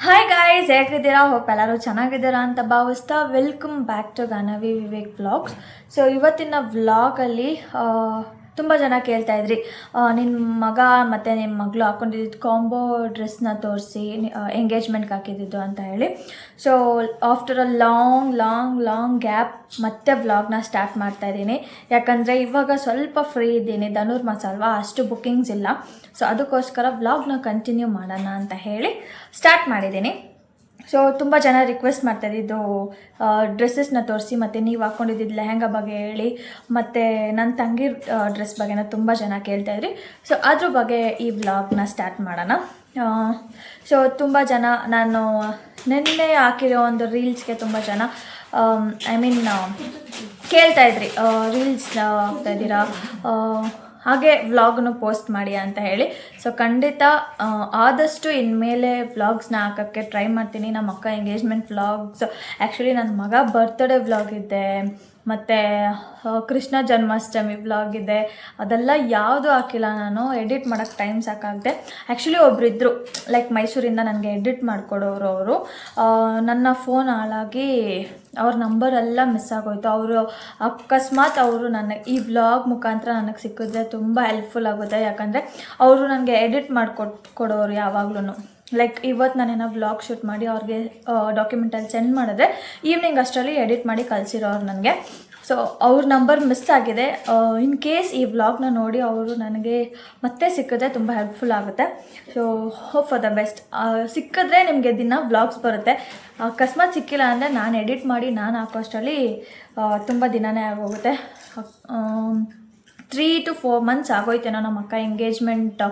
Hi guys ಹೇಗಿದ್ದೀರಾ? Hope ಎಲ್ಲರೂ ಚೆನ್ನಾಗಿದ್ದೀರಾ ಅಂತ ಭಾವಿಸ್ತಾ welcome back to Ganavi Vivek vlogs so ಇವತ್ತಿನ ವ್ಲಾಗಲ್ಲಿ ತುಂಬ ಜನ ಕೇಳ್ತಾ ಇದ್ರಿ. ನಿನ್ನ ಮಗ ಮತ್ತು ನಿಮ್ಮ ಮಗಳು ಹಾಕೊಂಡಿದ್ದು ಕಾಂಬೋ ಡ್ರೆಸ್ನ ತೋರಿಸಿ ಎಂಗೇಜ್ಮೆಂಟ್ಗೆ ಹಾಕಿದ್ದು ಅಂತ ಹೇಳಿ. So after a long long long gap ಮತ್ತೆ ವ್ಲಾಗ್ನ ಸ್ಟಾರ್ಟ್ ಮಾಡ್ತಾ ಇದ್ದೀನಿ. ಯಾಕಂದರೆ ಇವಾಗ ಸ್ವಲ್ಪ ಫ್ರೀ ಇದ್ದೀನಿ. ಧನುರ್ ಅಲ್ವಾ ಅಷ್ಟು ಬುಕ್ಕಿಂಗ್ಸ್ ಇಲ್ಲ. ಸೊ ಅದಕ್ಕೋಸ್ಕರ ವ್ಲಾಗ್ನ ಕಂಟಿನ್ಯೂ ಮಾಡೋಣ ಅಂತ ಹೇಳಿ ಸ್ಟಾರ್ಟ್ ಮಾಡಿದ್ದೀನಿ. ಸೊ ತುಂಬ ಜನ ರಿಕ್ವೆಸ್ಟ್ ಮಾಡ್ತಾರೆ ಇದು ಡ್ರೆಸ್ಸಸ್ನ ತೋರಿಸಿ ಮತ್ತು ನೀವು ಹಾಕ್ಕೊಂಡಿದ್ದು ಲೆಹೆಂಗ ಬಗ್ಗೆ ಹೇಳಿ ಮತ್ತು ನನ್ನ ತಂಗಿ ಡ್ರೆಸ್ ಬಗ್ಗೆನ ತುಂಬ ಜನ ಕೇಳ್ತಾ ಇದ್ರಿ. ಸೊ ಅದ್ರ ಬಗ್ಗೆ ಈ ವ್ಲಾಗ್ನ ಸ್ಟಾರ್ಟ್ ಮಾಡೋಣ. ಸೊ ತುಂಬ ಜನ ನಾನು ನಿನ್ನೆ ಹಾಕಿರೋ ಒಂದು ರೀಲ್ಸ್ಗೆ ತುಂಬ ಜನ ಐ ಮೀನ್ ಕೇಳ್ತಾ ಇದ್ರಿ. ರೀಲ್ಸ್ ಹಾಕ್ತಾ ಇದ್ದೀರಾ? ಆ, ಹಾಗೆ ವ್ಲಾಗ್ನು ಪೋಸ್ಟ್ ಮಾಡಿ ಅಂತ ಹೇಳಿ. ಸೊ ಖಂಡಿತ ಆದಷ್ಟು ಇನ್ಮೇಲೆ ವ್ಲಾಗ್ಸ್ನ ಹಾಕೋಕ್ಕೆ ಟ್ರೈ ಮಾಡ್ತೀನಿ. ನಮ್ಮ ಅಕ್ಕ ಎಂಗೇಜ್ಮೆಂಟ್ ವ್ಲಾಗ್ಸ್ ಆ್ಯಕ್ಚುಲಿ ನನ್ನ ಮಗ ಬರ್ತ್ಡೇ ವ್ಲಾಗ್ ಇದೆ. ಮತ್ತು ಕೃಷ್ಣ ಜನ್ಮಾಷ್ಟಮಿ ವ್ಲಾಗ್ ಇದೆ. ಅದೆಲ್ಲ ಯಾವುದು ಹಾಕಿಲ್ಲ ನಾನು ಎಡಿಟ್ ಮಾಡೋಕ್ಕೆ ಟೈಮ್ ಸಾಕಾಗದೆ. ಆ್ಯಕ್ಚುಲಿ ಒಬ್ಬರಿದ್ದರು ಲೈಕ್ ಮೈಸೂರಿಂದ ನನಗೆ ಎಡಿಟ್ ಮಾಡಿಕೊಡೋರು ಅವರು. ನನ್ನ ಫೋನ್ ಹಾಳಾಗಿ ಅವ್ರ ನಂಬರ್ ಎಲ್ಲ ಮಿಸ್ ಆಗೋಯ್ತು. ಅವರು ಅಕಸ್ಮಾತ್ ಅವರು ನನಗೆ ಈ ವ್ಲಾಗ್ ಮುಖಾಂತರ ನನಗೆ ಸಿಕ್ಕಿದ್ರೆ ತುಂಬ ಹೆಲ್ಪ್ಫುಲ್ ಆಗುತ್ತೆ. ಯಾಕಂದರೆ ಅವರು ನನಗೆ ಎಡಿಟ್ ಮಾಡಿಕೊಟ್, ಕೊಡೋರು ಯಾವಾಗ್ಲೂ ಲೈಕ್ ಇವತ್ತು ನಾನೇನೋ ವ್ಲಾಗ್ ಶೂಟ್ ಮಾಡಿ ಅವ್ರಿಗೆ ಡಾಕ್ಯುಮೆಂಟಲ್ಲಿ ಸೆಂಡ್ ಮಾಡಿದ್ರೆ ಈವ್ನಿಂಗ್ ಅಷ್ಟರಲ್ಲಿ ಎಡಿಟ್ ಮಾಡಿ ಕಳಿಸಿರೋರು ನನಗೆ. ಸೊ ಅವ್ರ ನಂಬರ್ ಮಿಸ್ ಆಗಿದೆ. ಇನ್ ಕೇಸ್ ಈ ವ್ಲಾಗ್ನ ನೋಡಿ ಅವರು ನನಗೆ ಮತ್ತೆ ಸಿಕ್ಕಿದ್ರೆ ತುಂಬ ಹೆಲ್ಪ್ಫುಲ್ ಆಗುತ್ತೆ. So hope for the best ಸಿಕ್ಕಿದ್ರೆ ನಿಮಗೆ ದಿನ ವ್ಲಾಗ್ಸ್ ಬರುತ್ತೆ. ಅಕಸ್ಮಾತ್ ಸಿಕ್ಕಿಲ್ಲ ಅಂದರೆ ನಾನು ಎಡಿಟ್ ಮಾಡಿ ನಾನು ಹಾಕೋಷ್ಟರಲ್ಲಿ ತುಂಬ ದಿನನೇ ಆಗೋಗುತ್ತೆ. ತ್ರೀ ಟು ಫೋರ್ ಮಂತ್ಸ್ ಆಗೋಯ್ತೇನೋ ನಮ್ಮ ಅಕ್ಕ ಎಂಗೇಜ್ಮೆಂಟ್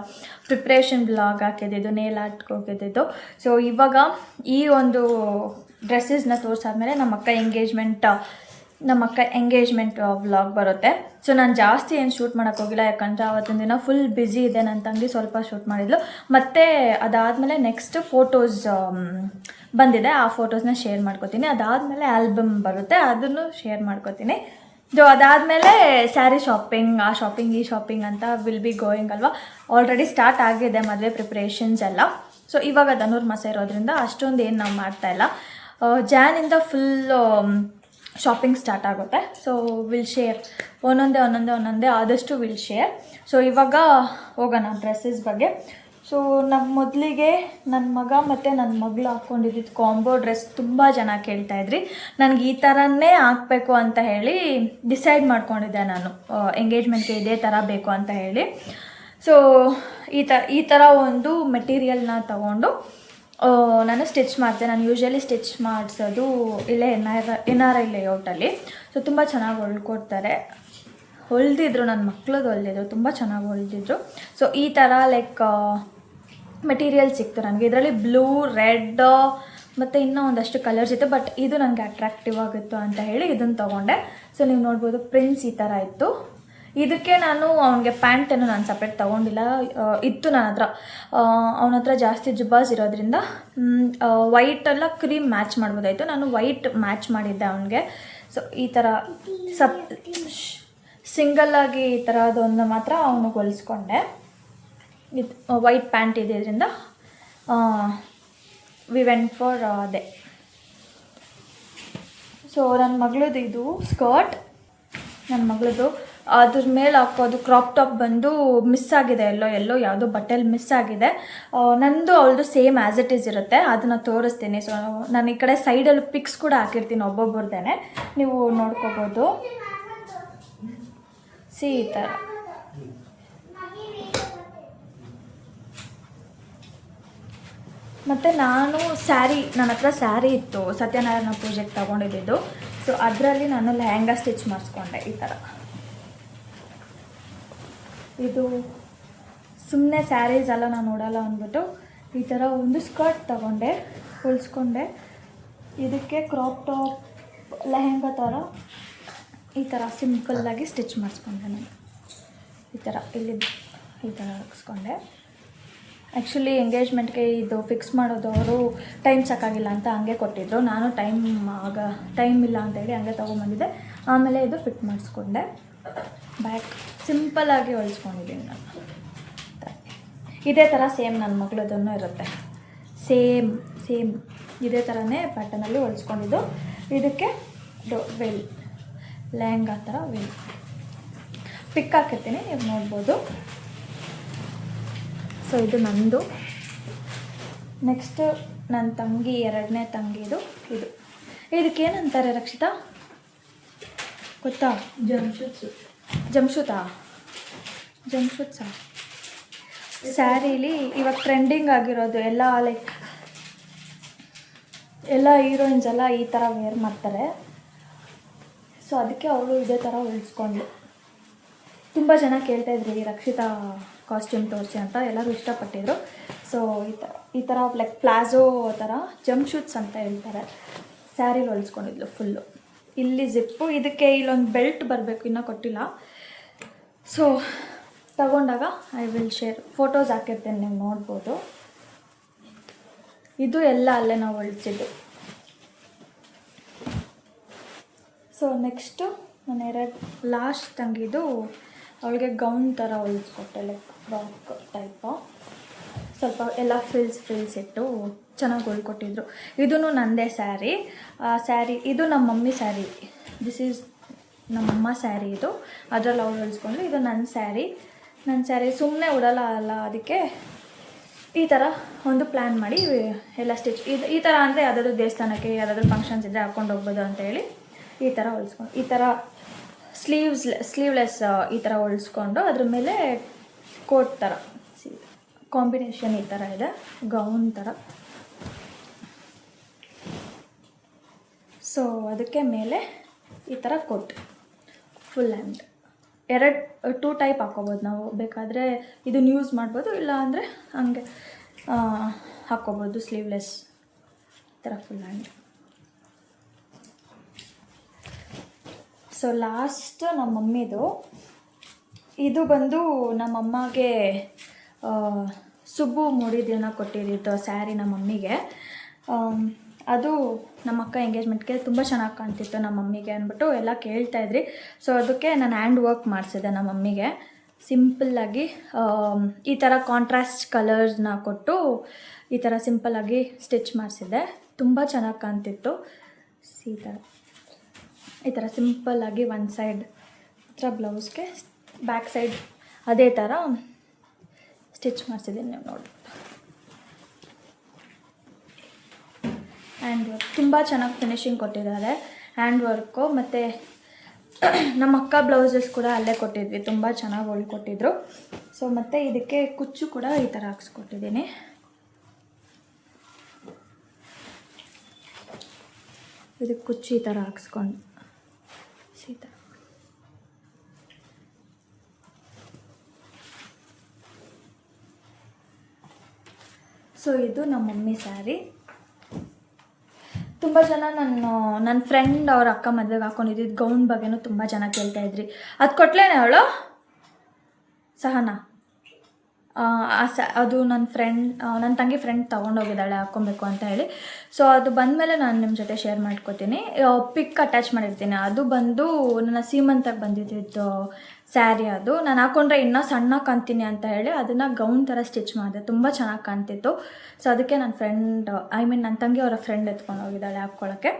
ಪ್ರಿಪ್ರೇಷನ್ ಬ್ಲಾಗ್ ಹಾಕಿದ್ದು ನೇಲ್ ಆರ್ಟ್ ಹೋಗಿದ್ದು ಸೊ ಇವಾಗ ಈ ಒಂದು ಡ್ರೆಸ್ಸಸ್ನ ತೋರಿಸಾದ್ಮೇಲೆ ನಮ್ಮ ಅಕ್ಕ ಎಂಗೇಜ್ಮೆಂಟ್ ನಮ್ಮ ಅಕ್ಕ ಎಂಗೇಜ್ಮೆಂಟ್ ವ್ಲಾಗ್ ಬರುತ್ತೆ. ಸೊ ನಾನು ಜಾಸ್ತಿ ಏನು ಶೂಟ್ ಮಾಡೋಕ್ಕೆ ಹೋಗಿಲ್ಲ, ಯಾಕಂದರೆ ಆವತ್ತಿನ ದಿನ ಫುಲ್ ಬ್ಯುಸಿ ಇದೆ ನನ್ನ ತಂಗಿ ಸ್ವಲ್ಪ ಶೂಟ್ ಮಾಡಿದ್ಲು. ಮತ್ತು ಅದಾದಮೇಲೆ ನೆಕ್ಸ್ಟ್ ಫೋಟೋಸ್ ಬಂದಿದೆ. ಆ ಫೋಟೋಸ್ನ ಶೇರ್ ಮಾಡ್ಕೋತೀನಿ. ಅದಾದಮೇಲೆ ಆಲ್ಬಮ್ ಬರುತ್ತೆ. ಅದನ್ನು ಶೇರ್ ಮಾಡ್ಕೋತೀನಿ. ಸೊ ಅದಾದಮೇಲೆ ಸ್ಯಾರಿ ಶಾಪಿಂಗ್ ಆ ಶಾಪಿಂಗ್ ಈ ಶಾಪಿಂಗ್ ಅಂತ ವಿಲ್ ಬಿ ಗೋಯಿಂಗ್ ಅಲ್ವಾ? ಆಲ್ರೆಡಿ ಸ್ಟಾರ್ಟ್ ಆಗಿದೆ ಮದುವೆ ಪ್ರಿಪ್ರೇಷನ್ಸ್ ಎಲ್ಲ. ಸೊ ಇವಾಗ ಧನುರ್ಮಾಸ ಇರೋದ್ರಿಂದ ಅಷ್ಟೊಂದು ಏನು ನಾವು ಮಾಡ್ತಾ ಇಲ್ಲ. ಜಾನಿಂದ ಫುಲ್ಲು ಶಾಪಿಂಗ್ ಸ್ಟಾರ್ಟ್ ಆಗುತ್ತೆ. ಸೊ ವಿಲ್ ಶೇರ್ ಒಂದೊಂದೇ ಒಂದೊಂದೇ ಒಂದೊಂದೇ ಆದಷ್ಟು ವಿಲ್ ಶೇರ್ ಸೊ ಇವಾಗ ಹೋಗೋಣ ಡ್ರೆಸ್ಸಸ್ ಬಗ್ಗೆ. ಸೊ ನಮ್ಮ ಮೊದಲಿಗೆ ನನ್ನ ಮಗ ಮತ್ತು ನನ್ನ ಮಗಳು ಹಾಕ್ಕೊಂಡಿದ್ದಿದ್ದು ಕಾಂಬೋ ಡ್ರೆಸ್ ತುಂಬ ಜನ ಕೇಳ್ತಾ ಇದ್ರಿ. ನನಗೆ ಈ ಥರನೇ ಹಾಕಬೇಕು ಅಂತ ಹೇಳಿ ಡಿಸೈಡ್ ಮಾಡ್ಕೊಂಡಿದ್ದೆ ನಾನು. ಎಂಗೇಜ್ಮೆಂಟ್ಗೆ ಇದೇ ಥರ ಬೇಕು ಅಂತ ಹೇಳಿ. ಸೊ ಈ ಥರ ಈ ಥರ ಒಂದು ಮೆಟೀರಿಯಲ್ನ ತಗೊಂಡು ನಾನು ಸ್ಟಿಚ್ ಮಾಡಿದೆ. ನಾನು ಯೂಶ್ವಲಿ ಸ್ಟಿಚ್ ಮಾಡಿಸೋದು ಇಲ್ಲೇ N R N R I ಲೇಔಟಲ್ಲಿ so ತುಂಬ ಚೆನ್ನಾಗಿ ಹೊಲ್ಕೊಡ್ತಾರೆ. ಹೊಲ್ದಿದ್ರು ನನ್ನ ಮಕ್ಳದ್ದು ಹೊಲ್ದಿದ್ರು, ತುಂಬ ಚೆನ್ನಾಗಿ ಹೊಲಿದಿದ್ರು. ಸೊ ಈ ಥರ ಲೈಕ್ ಮೆಟೀರಿಯಲ್ ಸಿಕ್ತು ನನಗೆ. ಇದರಲ್ಲಿ ಬ್ಲೂ ರೆಡ್ ಮತ್ತು ಇನ್ನೂ ಒಂದಷ್ಟು ಕಲರ್ಸ್ ಇತ್ತು ಬಟ್ ಇದು ನನಗೆ ಅಟ್ರಾಕ್ಟಿವ್ ಆಗಿತ್ತು ಅಂತ ಹೇಳಿ ಇದನ್ನು ತೊಗೊಂಡೆ. ಸೊ ನೀವು ನೋಡ್ಬೋದು ಪ್ರಿನ್ಸ್ ಈ ಥರ ಇತ್ತು. ಇದಕ್ಕೆ ನಾನು ಅವನಿಗೆ ಪ್ಯಾಂಟನ್ನು ನಾನು ಸಪ್ರೇಟ್ ತೊಗೊಂಡಿಲ್ಲ. ಇತ್ತು ನನ್ನ ಹತ್ರ. ಅವನ ಹತ್ರ ಜಾಸ್ತಿ ಜುಬ್ಬಾಸ್ ಇರೋದ್ರಿಂದ ವೈಟೆಲ್ಲ ಕ್ರೀಮ್ ಮ್ಯಾಚ್ ಮಾಡ್ಬೋದಾಯಿತು. ನಾನು ವೈಟ್ ಮ್ಯಾಚ್ ಮಾಡಿದ್ದೆ ಅವನಿಗೆ. ಸೊ ಈ ಥರ ಸಪ್ ಸಿಂಗಲ್ಲಾಗಿ ಈ ಥರದೊಂದು ಮಾತ್ರ ಅವನಿಗೆ ಹೊಲಿಸ್ಕೊಂಡೆ. ಇದು ವೈಟ್ ಪ್ಯಾಂಟ್ ಇದರಿಂದ ವಿ ವೆಂಟ್ ಫಾರ್ ಅದೇ. ಸೊ ನನ್ನ ಮಗಳದ್ದು ಇದು ಸ್ಕರ್ಟ್ ನನ್ನ ಮಗಳದ್ದು, ಅದ್ರ ಮೇಲೆ ಹಾಕೋದು ಕ್ರಾಪ್ ಟಾಪ್ ಬಂದು ಮಿಸ್ ಆಗಿದೆ, ಎಲ್ಲೋ ಎಲ್ಲೋ, ಯಾವುದೋ ಬಟ್ಟೆಲಿ ಮಿಸ್ ಆಗಿದೆ. ನಂದು ಅವಳದು ಸೇಮ್ ಆ್ಯಸ್ ಇಟ್ ಈಸ್ ಇರುತ್ತೆ, ಅದನ್ನು ತೋರಿಸ್ತೀನಿ. ಸೊ ನಾನು ಈ ಕಡೆ ಸೈಡಲ್ಲಿ ಪಿಕ್ಸ್ ಕೂಡ ಹಾಕಿರ್ತೀನಿ ಒಬ್ಬೊಬ್ಬರದೇನೆ ನೀವು ನೋಡ್ಕೋಬೋದು. ಸಿ ಈ ಥರ ಮತ್ತು ನಾನು ಸ್ಯಾರಿ, ನನ್ನ ಹತ್ರ ಸ್ಯಾರಿ ಇತ್ತು, ಸತ್ಯನಾರಾಯಣ ಪೂಜೆಗೆ ತೊಗೊಂಡಿದ್ದು. ಸೊ ಅದರಲ್ಲಿ ನಾನು ಲೆಹಂಗಾ ಸ್ಟಿಚ್ ಮಾಡಿಸ್ಕೊಂಡೆ ಈ ಥರ ಇದು ಸುಮ್ಮನೆ ಸ್ಯಾರೀಸ್ ಎಲ್ಲ ನಾನು ನೋಡಲ್ಲ ಅಂದ್ಬಿಟ್ಟು ಈ ಥರ ಒಂದು ಸ್ಕರ್ಟ್ ತಗೊಂಡೆ, ಹೊಲಿಸ್ಕೊಂಡೆ. ಇದಕ್ಕೆ ಕ್ರಾಪ್ ಟಾಪ್, ಲೆಹೆಂಗಾ ಥರ ಈ ಥರ ಸಿಂಪಲ್ಲಾಗಿ ಸ್ಟಿಚ್ ಮಾಡಿಸ್ಕೊಂಡೆ ನಾನು. ಈ ಥರ ಇಲ್ಲಿ ಈ ಥರ ಹಾಕ್ಸ್ಕೊಂಡೆ. ಆ್ಯಕ್ಚುಲಿ ಎಂಗೇಜ್ಮೆಂಟ್ಗೆ ಇದು ಫಿಕ್ಸ್ ಮಾಡೋದು ಅವರು ಟೈಮ್ ಸಾಕಾಗಿಲ್ಲ ಅಂತ ಹಂಗೆ ಕೊಟ್ಟಿದ್ರು. ನಾನು ಟೈಮ್ ಆಗ ಟೈಮ್ ಇಲ್ಲ ಅಂತೇಳಿ ಹಂಗೆ ತೊಗೊಂಬಂದಿದ್ದೆ. ಆಮೇಲೆ ಇದು ಫಿಟ್ ಮಾಡಿಸ್ಕೊಂಡೆ. ಬ್ಯಾಕ್ ಸಿಂಪಲ್ಲಾಗಿ ಹೊಲಿಸ್ಕೊಂಡಿದ್ದೀನಿ ನಾನು. ಇದೇ ಥರ ಸೇಮ್ ನನ್ನ ಮಗಳದನ್ನು ಇರುತ್ತೆ. ಸೇಮ್ ಸೇಮ್ ಇದೇ ಥರನೇ ಪ್ಯಾಟರ್ನಲ್ಲಿ ಹೊಲಿಸ್ಕೊಂಡಿದ್ದು. ಇದಕ್ಕೆ ಡೊ ವೆಲ್ ಲೆಹಂಗಾ ಥರ ವೆಲ್ ಪಿಕ್ ಹಾಕಿರ್ತೀನಿ, ನೀವು ನೋಡ್ಬೋದು. ಸೊ ಇದು ನಂದು. ನೆಕ್ಸ್ಟು ನನ್ನ ತಂಗಿ ಎರಡನೇ ತಂಗಿದು ಇದು. ಇದಕ್ಕೇನಂತಾರೆ ರಕ್ಷಿತಾ? ಗೊತ್ತಾ? ಜಂಶುತಾ ಜಂಶುತಾ? ಜಂಶೂತ್ಸಾ. ಸ್ಯಾರೀಲಿ ಇವಾಗ ಟ್ರೆಂಡಿಂಗ್ ಆಗಿರೋದು ಎಲ್ಲ ಲೈಕ್ ಎಲ್ಲ ಹೀರೋಯಿನ್ಸ್ ಎಲ್ಲ ಈ ಥರ ವೇರ್ ಮಾಡ್ತಾರೆ. ಸೊ ಅದಕ್ಕೆ ಅವಳು ಇದೇ ಥರ ಉಳಿಸ್ಕೊಂಡ್ಳು. ತುಂಬ ಜನ ಕೇಳ್ತಾಯಿದ್ರು ಈ ರಕ್ಷಿತಾ ಕಾಸ್ಟ್ಯೂಮ್ ತೋರಿಸಿ ಅಂತ ಎಲ್ಲರೂ ಇಷ್ಟಪಟ್ಟಿದ್ರು. ಸೊ ಈ ಥರ ಈ ಥರ ಲೈಕ್ ಪ್ಲಾಜೋ ಥರ ಜಂಪ್ ಶೂಟ್ಸ್ ಅಂತ ಹೇಳ್ತಾರೆ. ಸ್ಯಾರಿಲಿ ಹೊಲಿಸ್ಕೊಂಡಿದ್ಲು ಫುಲ್ಲು ಇಲ್ಲಿ ಜಿಪ್ಪು ಇದಕ್ಕೆ ಇಲ್ಲೊಂದು ಬೆಲ್ಟ್ ಬರಬೇಕು, ಇನ್ನೂ ಕೊಟ್ಟಿಲ್ಲ. ಸೊ ತಗೊಂಡಾಗ ಐ ವಿಲ್ ಶೇರ್ ಫೋಟೋಸ್ ಹಾಕಿರ್ತೇನೆ, ನೀವು ನೋಡ್ಬೋದು. ಇದು ಎಲ್ಲ ಅಲ್ಲೇ ನಾವು ಹೊಲಿಸಿದ್ದು. ಸೊ ನೆಕ್ಸ್ಟು ನಾನು ಎರಡು ಲಾಸ್ಟ್ ತಂಗಿದು ಅವಳಿಗೆ ಗೌನ್ ಥರ ಹೊಲಿಸ್ಕೊಟ್ಟೆ ಲೈಕ್ ಫ್ರಾಕ್ ಟೈಪು ಸ್ವಲ್ಪ ಎಲ್ಲ ಫ್ರಿಲ್ಸ್ ಫ್ರಿಲ್ಸ್ ಇಟ್ಟು ಚೆನ್ನಾಗಿ ಹೊಲ್ಕೊಟ್ಟಿದ್ರು ಇದೂ ನನ್ನದೇ ಸ್ಯಾರಿ ಸ್ಯಾರಿ ಇದು ನಮ್ಮ ಮಮ್ಮಿ ಸ್ಯಾರಿ ದಿಸ್ ಈಸ್ ನಮ್ಮಮ್ಮ ಸ್ಯಾರಿ ಇದು. ಅದರಲ್ಲಿ ಅವ್ರು ಹೊಲಿಸ್ಕೊಂಡ್ರು ಇದು ನನ್ನ ಸ್ಯಾರಿ ನನ್ನ ಸ್ಯಾರಿ ಸುಮ್ಮನೆ ಉಡಲ್ಲ ಅಲ್ಲ ಅದಕ್ಕೆ ಈ ಥರ ಒಂದು ಪ್ಲ್ಯಾನ್ ಮಾಡಿ ಎಲ್ಲ ಸ್ಟಿಚ್ ಇದು ಈ ಥರ ಅಂದರೆ ಯಾವುದಾದ್ರು ದೇವಸ್ಥಾನಕ್ಕೆ, ಯಾವುದಾದ್ರೂ ಫಂಕ್ಷನ್ಸ್ ಇದ್ದರೆ ಹಾಕ್ಕೊಂಡು ಹೋಗ್ಬೋದು ಅಂತ ಹೇಳಿ ಈ ಥರ ಹೊಲಿಸ್ಕೊಂಡು ಈ ಥರ ಸ್ಲೀವ್ಸ್ ಸ್ಲೀವ್ಲೆಸ್ ಈ ಥರ ಹೊಲಿಸ್ಕೊಂಡು ಅದ್ರ ಮೇಲೆ ಕೋಟ್ ಥರ ಕಾಂಬಿನೇಷನ್ ಈ ಥರ ಇದೆ. ಗೌನ್ ಥರ ಸೊ ಅದಕ್ಕೆ ಮೇಲೆ ಈ ಥರ ಕೋಟ್. ಫುಲ್ ಹ್ಯಾಂಡ್ ಎರಡು, ಟೂ ಟೈಪ್ ಹಾಕ್ಕೋಬೋದು ನಾವು. ಬೇಕಾದರೆ ಇದನ್ನು ಯೂಸ್ ಮಾಡ್ಬೋದು, ಇಲ್ಲ ಅಂದರೆ ಹಂಗೆ ಹಾಕ್ಕೋಬೋದು ಸ್ಲೀವ್ಲೆಸ್ ಈ ಥರ ಫುಲ್ ಹ್ಯಾಂಡ್ ಸೊ ಲಾಸ್ಟ್ ನಮ್ಮ ಮಮ್ಮಿದು, ಇದು ಬಂದು ನಮ್ಮ ಅಮ್ಮಗೆ ಸುಬ್ಬು ಮುಡಿದಿನ ಕೊಟ್ಟಿದ್ದಿತ್ತು ಸ್ಯಾರಿ ನಮ್ಮ ಮಮ್ಮಿಗೆ. ಅದು ನಮ್ಮ ಅಕ್ಕ ಎಂಗೇಜ್ಮೆಂಟ್ಗೆ ತುಂಬ ಚೆನ್ನಾಗಿ ಕಾಣ್ತಿತ್ತು ನಮ್ಮ ಮಮ್ಮಿಗೆ ಅಂದ್ಬಿಟ್ಟು ಎಲ್ಲ ಕೇಳ್ತಾ ಇದ್ರಿ. ಸೊ ಅದಕ್ಕೆ ನಾನು ಹ್ಯಾಂಡ್ ವರ್ಕ್ ಮಾಡಿಸಿದೆ ನಮ್ಮ ಮಮ್ಮಿಗೆ. ಸಿಂಪಲ್ಲಾಗಿ ಈ ಥರ ಕಾಂಟ್ರಾಸ್ಟ್ ಕಲರ್ಸ್ನ ಕೊಟ್ಟು ಈ ಥರ ಸಿಂಪಲ್ಲಾಗಿ ಸ್ಟಿಚ್ ಮಾಡಿಸಿದ್ದೆ ತುಂಬ ಚೆನ್ನಾಗಿ ಕಾಣ್ತಿತ್ತು. ಥರ ಈ ಥರ ಸಿಂಪಲ್ಲಾಗಿ ಒನ್ ಸೈಡ್ ಹತ್ರ ಬ್ಲೌಸ್ಗೆ ಬ್ಯಾಕ್ ಸೈಡ್ ಅದೇ ಥರ ಸ್ಟಿಚ್ ಮಾಡಿಸಿದ್ದೀನಿ ನೀವು ನೋಡಿ. ಹ್ಯಾಂಡ್ ವರ್ಕ್ ತುಂಬ ಚೆನ್ನಾಗಿ ಫಿನಿಶಿಂಗ್ ಕೊಟ್ಟಿದ್ದಾರೆ. ಹ್ಯಾಂಡ್ ವರ್ಕು ಮತ್ತು ನಮ್ಮ ಅಕ್ಕ ಬ್ಲೌಸಸ್ ಕೂಡ ಅಲ್ಲೇ ಕೊಟ್ಟಿದ್ವಿ. ತುಂಬ ಚೆನ್ನಾಗಿ ಹೊಲ್ಕೊಟ್ಟಿದ್ರು ಸೊ ಮತ್ತು ಇದಕ್ಕೆ ಕುಚ್ಚು ಕೂಡ ಈ ಥರ ಹಾಕ್ಸ್ಕೊಟ್ಟಿದ್ದೀನಿ. ಇದಕ್ಕೆ ಕುಚ್ಚು ಈ ಥರ ಹಾಕ್ಸ್ಕೊಂಡು ಥರ ಸೊ ಇದು ನಮ್ಮ ಮಮ್ಮಿ ಸ್ಯಾರಿ ತುಂಬ ಜನ ನನ್ನ ನನ್ನ ಫ್ರೆಂಡ್ ಅವ್ರ ಅಕ್ಕ ಮದುವೆಗೆ ಹಾಕೊಂಡಿದ್ದು ಗೌನ್ ಬಗ್ಗೆನೂ ತುಂಬ ಜನ ಕೇಳ್ತಾ ಇದ್ರಿ. ಅದು ಕೊಟ್ಲೇನೆ ಅವಳು? ಸಹನಾ? ಆ, ಅದು ನನ್ನ ಫ್ರೆಂಡ್ ನನ್ನ ತಂಗಿ ಫ್ರೆಂಡ್ ತೊಗೊಂಡೋಗಿದ್ದಾಳೆ ಹಾಕ್ಕೊಬೇಕು ಅಂತ ಹೇಳಿ. ಸೊ ಅದು ಬಂದಮೇಲೆ ನಾನು ನಿಮ್ಮ ಜೊತೆ ಶೇರ್ ಮಾಡ್ಕೋತೀನಿ. ಪಿಕ್ ಅಟ್ಯಾಚ್ ಮಾಡಿರ್ತೀನಿ. ಅದು ಬಂದು ನನ್ನ ಸೀಮಂತಾಗಿ ಬಂದಿದ್ದು ಸ್ಯಾರಿ ಅದು. ನಾನು ಹಾಕೊಂಡ್ರೆ ಇನ್ನೂ ಸಣ್ಣ ಕಾಣ್ತೀನಿ ಅಂತ ಹೇಳಿ ಅದನ್ನು ಗೌನ್ ಥರ ಸ್ಟಿಚ್ ಮಾಡಿದೆ. ತುಂಬ ಚೆನ್ನಾಗಿ ಕಾಣ್ತಿತ್ತು. ಸೊ ಅದಕ್ಕೆ ನನ್ನ ಫ್ರೆಂಡ್ ಐ ಮೀನ್ ನನ್ನ ತಂಗಿ ಅವರ ಫ್ರೆಂಡ್ ಎತ್ಕೊಂಡು ಹೋಗಿದ್ದಾಳೆ ಹಾಕ್ಕೊಳ್ಳೋಕ್ಕೆ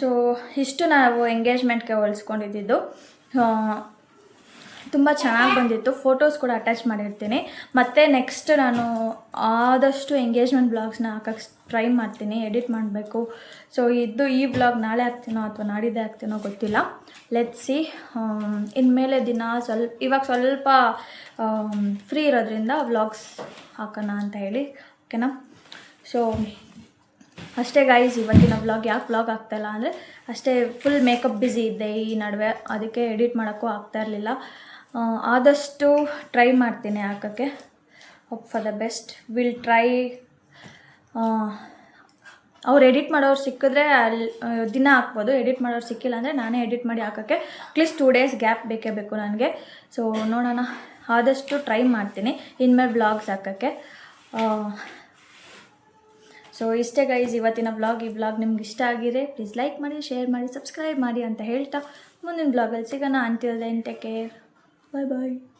ಸೊ ಇಷ್ಟು ನಾವು ಎಂಗೇಜ್ಮೆಂಟ್ಗೆ ಹೋಲಿಸ್ಕೊಂಡಿದ್ದು. ತುಂಬ ಚೆನ್ನಾಗಿ ಬಂದಿತ್ತು. ಫೋಟೋಸ್ ಕೂಡ ಅಟ್ಯಾಚ್ ಮಾಡಿರ್ತೀನಿ. ಮತ್ತು ನೆಕ್ಸ್ಟ್ ನಾನು ಆದಷ್ಟು ಎಂಗೇಜ್ಮೆಂಟ್ ಬ್ಲಾಗ್ಸ್ನ ಹಾಕಕ್ಕೆ ಟ್ರೈ ಮಾಡ್ತೀನಿ. ಎಡಿಟ್ ಮಾಡಬೇಕು. ಸೊ ಇದು ಈ ಬ್ಲಾಗ್ ನಾಳೆ ಆಗ್ತೀನೋ ಅಥವಾ ನಾಡಿದ್ದೇ ಆಗ್ತೀನೋ ಗೊತ್ತಿಲ್ಲ. ಲೆಟ್ ಸಿ ಇನ್ಮೇಲೆ ದಿನ ಸ್ವಲ್ಪ ಇವಾಗ ಸ್ವಲ್ಪ ಫ್ರೀ ಇರೋದ್ರಿಂದ ವ್ಲಾಗ್ಸ್ ಹಾಕೋಣ ಅಂತ ಹೇಳಿ. ಓಕೆನಾ ಸೊ ಅಷ್ಟೇ ಗೈಸ್ ಇವತ್ತಿನ ವ್ಲಾಗ್ ಯಾಕೆ ವ್ಲಾಗ್ ಆಗ್ತಾಯಿಲ್ಲ ಅಂದರೆ ಅಷ್ಟೇ ಫುಲ್ ಮೇಕಪ್ ಬ್ಯುಸಿ ಇದ್ದೆ ಈ ನಡುವೆ. ಅದಕ್ಕೆ ಎಡಿಟ್ ಮಾಡೋಕ್ಕೂ ಆಗ್ತಾ ಇರಲಿಲ್ಲ. ಆದಷ್ಟು ಟ್ರೈ ಮಾಡ್ತೀನಿ ಹಾಕೋಕ್ಕೆ. Hope for the best will try ಅವ್ರು ಎಡಿಟ್ ಮಾಡೋರು ಸಿಕ್ಕಿದ್ರೆ ಅಲ್ಲಿ ದಿನ ಹಾಕ್ಬೋದು. ಎಡಿಟ್ ಮಾಡೋರು ಸಿಕ್ಕಿಲ್ಲ ಅಂದರೆ ನಾನೇ ಎಡಿಟ್ ಮಾಡಿ ಹಾಕೋಕ್ಕೆ ಅಟ್ಲೀಸ್ಟ್ ಟೂ ಡೇಸ್ ಗ್ಯಾಪ್ ಬೇಕೇ ಬೇಕು ನನಗೆ. ಸೊ ನೋಡೋಣ. ಆದಷ್ಟು ಟ್ರೈ ಮಾಡ್ತೀನಿ. ಇನ್ಮೇಲೆ ಬ್ಲಾಗ್ಸ್ ಹಾಕೋಕ್ಕೆ. ಸೊ ಇಷ್ಟೇ ಗೈಸ್ ಇವತ್ತಿನ ಬ್ಲಾಗ್ ಈ ಬ್ಲಾಗ್ ನಿಮ್ಗೆ ಇಷ್ಟ ಆಗಿದೆ ಪ್ಲೀಸ್ ಲೈಕ್ ಮಾಡಿ ಶೇರ್ ಮಾಡಿ ಸಬ್ಸ್ಕ್ರೈಬ್ ಮಾಡಿ ಅಂತ ಹೇಳ್ತಾ ಮುಂದಿನ ಬ್ಲಾಗಲ್ಲಿ ಸಿಗೋಣ. Until then take care Bye bye.